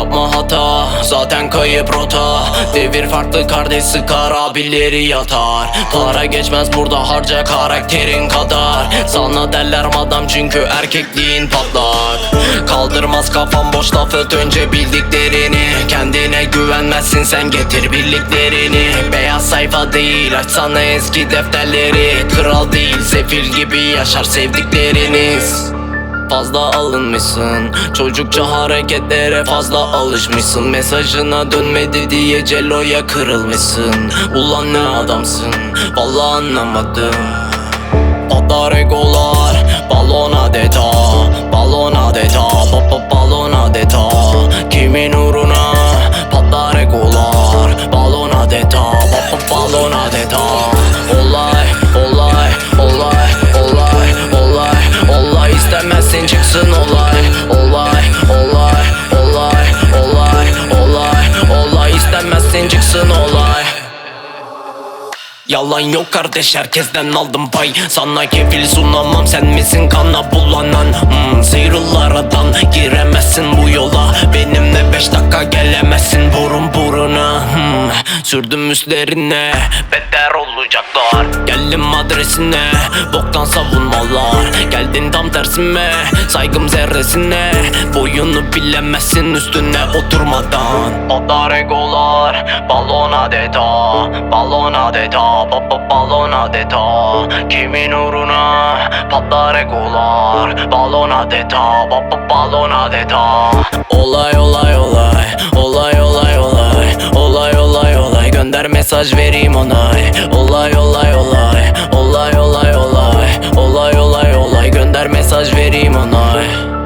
Yapma hata. Zaten kayıp rota. Devir farklı kardeş sıkar abileri yatar. Para geçmez burada harca karakterin kadar. Sana derler madam çünkü erkekliğin patlak Kaldırmaz kafam boş laf öt önce bildiklerini. Kendine güvenmezsin sen getir birliklerini Beyaz sayfa değil açsana eski defterleri. Kral değil sefil gibi yaşar sevdikleriniz Fazla alınmışsın. Çocukça hareketlere fazla alışmışsın. Mesajına dönmedi diye celoya kırılmışsın. Ulan ne adamsın? Vallahi anlamadım. Patlar egolar istemezsin çıksın olay. Yalan yok kardeş herkesten aldım pay. Sana kefil sunamam sen misin kana bulanan? Hmm, Sıyrıl aradan giremezsin bu yola. Benimle beş dakika gelemezsin burun buruna. Hmm, Sürdüm üstlerine beter olacaklar. Geldim adresine boktan savunmalar. Geldin tam tersime saygım zerresine Boyunu bilemezsin üstüne oturmadan. Patlar egolar balon adeta Balon adeta Baba balon adeta. Kimin uğruna patlar egolar Balon adeta Baba balon adeta. Olay olay olay Olay olay olay. Olay olay olay. Gönder mesaj vereyim olay nós veríamos nós.